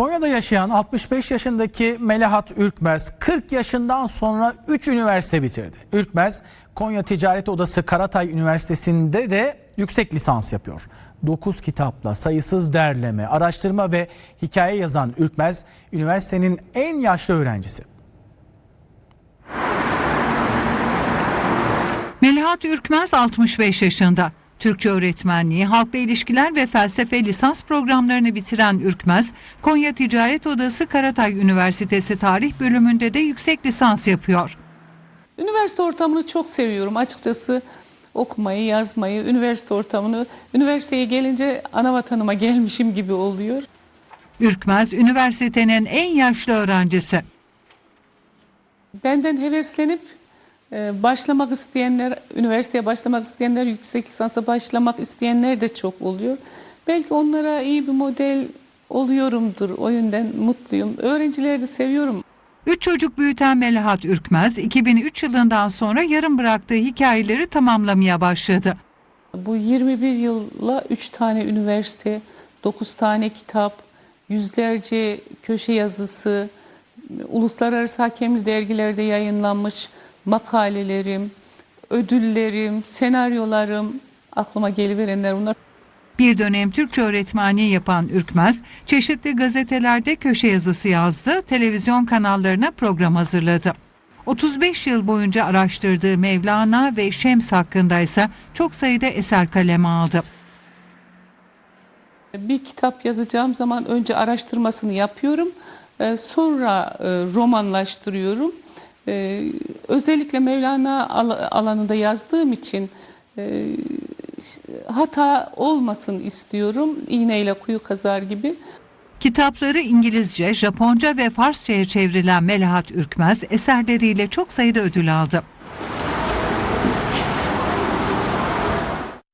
Konya'da yaşayan 65 yaşındaki Melahat Ürkmez 40 yaşından sonra 3 üniversite bitirdi. Ürkmez Konya Ticaret Odası Karatay Üniversitesi'nde de yüksek lisans yapıyor. 9 kitapla sayısız derleme, araştırma ve hikaye yazan Ürkmez üniversitenin en yaşlı öğrencisi. Melahat Ürkmez 65 yaşında. Türkçe öğretmenliği, halkla ilişkiler ve felsefe lisans programlarını bitiren Ürkmez, Konya Ticaret Odası Karatay Üniversitesi Tarih bölümünde de yüksek lisans yapıyor. Üniversite ortamını çok seviyorum açıkçası. Okumayı, yazmayı, üniversite ortamını. Üniversiteye gelince ana vatanıma gelmişim gibi oluyor. Ürkmez, üniversitenin en yaşlı öğrencisi. Benden heveslenip başlamak isteyenler, üniversiteye başlamak isteyenler, yüksek lisansa başlamak isteyenler de çok oluyor. Belki onlara iyi bir model oluyorumdur. O yönden mutluyum. Öğrencileri de seviyorum. Üç çocuk büyüten Melahat Ürkmez, 2003 yılından sonra yarım bıraktığı hikayeleri tamamlamaya başladı. Bu 21 yılla 3 tane üniversite, 9 tane kitap, yüzlerce köşe yazısı, uluslararası hakemli dergilerde yayınlanmış makalelerim, ödüllerim, senaryolarım, aklıma geliverenler bunlar. Bir dönem Türkçe öğretmenliği yapan Ürkmez, çeşitli gazetelerde köşe yazısı yazdı, televizyon kanallarına program hazırladı. 35 yıl boyunca araştırdığı Mevlana ve Şems hakkında ise çok sayıda eser kaleme aldı. Bir kitap yazacağım zaman önce araştırmasını yapıyorum, e, sonra e, romanlaştırıyorum. E, Özellikle Mevlana al- alanında yazdığım için e, hata olmasın istiyorum. İğneyle kuyu kazar gibi. Kitapları İngilizce, Japonca ve Farsça'ya çevrilen Melahat Ürkmez eserleriyle çok sayıda ödül aldı.